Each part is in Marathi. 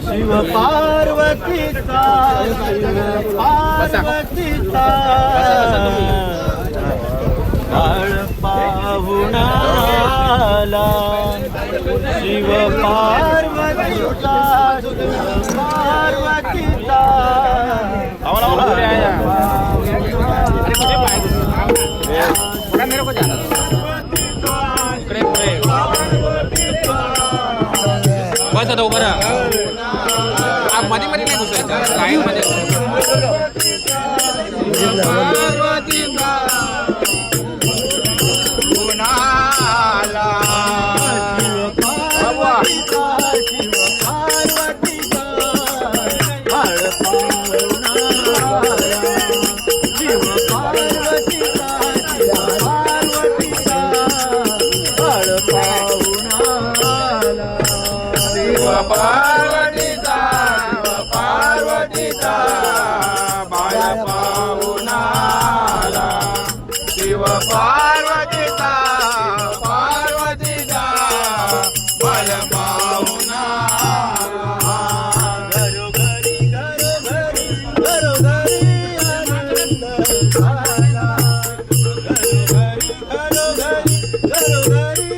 शिव पार्वतीचा शिव पार्वतीचा बाळ पाहुणाला शिव पार्वतीचा शिव पार्वतीचा बस आता उभं राहा. मध्ये मध्ये नाही घुसायचं. लाईन मध्ये. पार्वतीचा पार्वतीचा बाळ पाहुणाला. शिव पार्वतीचा पार्वतीचा बाळ पाहुणा घरोघरी घरोघरी घरोघरी आनंद झाला. घरोघरी घरोघरी घरोघरी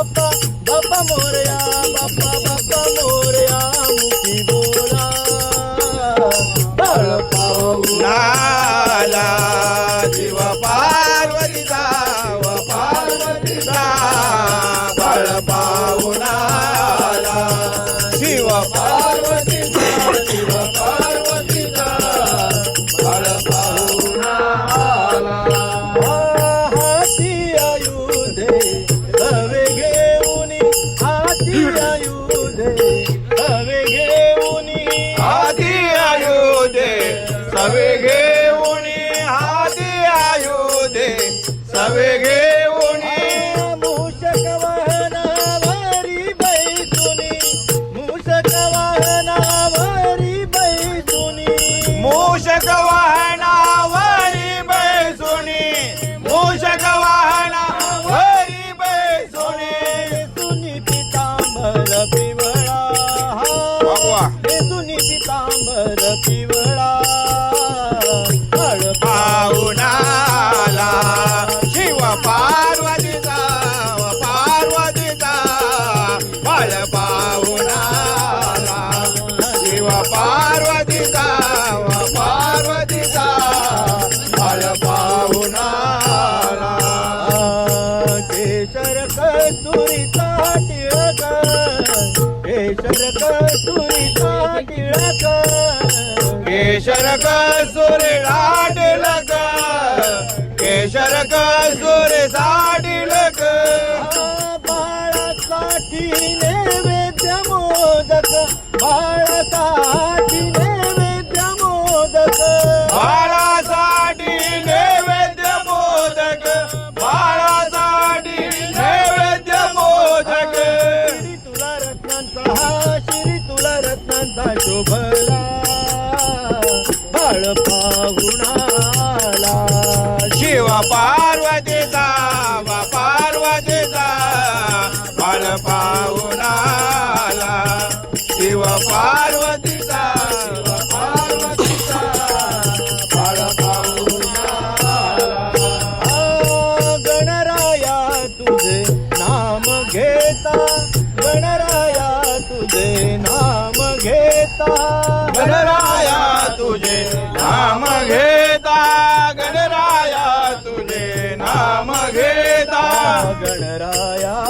बाप्पा बाप्पा मोरया बाप्पा बाप्पा मोरया मुखी बोला. पाहुणाला जीव पार्वतीचा पार्वतीचा सवे घेऊन. मूषक वाहनावरी बैसुनी. मूषक वाहनावरी बैसुनी. मूषक वाहनावरी बैसुनी. मूषक वाहनावरी बैसुनी. सुनी पितांबर पिवळा. सुनी पितांबर पिवळा. केशर कसुरी लाडलक केशर कसुरी साडीलक बाळासाठी नैवेद्य मोदक बाळासाठी नैवेद्य मोदक. बाळासाठी नैवेद्य मोदक बाळासाठी नैवेद्य मोदक. श्री तुला रत्नांचा श्री तुला रत्नांचा शोभला. शिव पार्वतीचा गणराया तुझे नाम घेता. गणराया नाम घेता गणराया तुझे नाम घेता गणराया नाम घेता. गणराया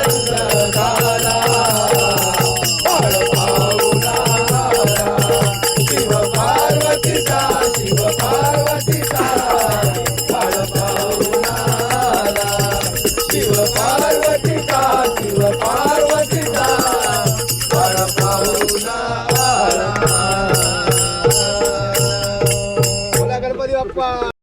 Oh.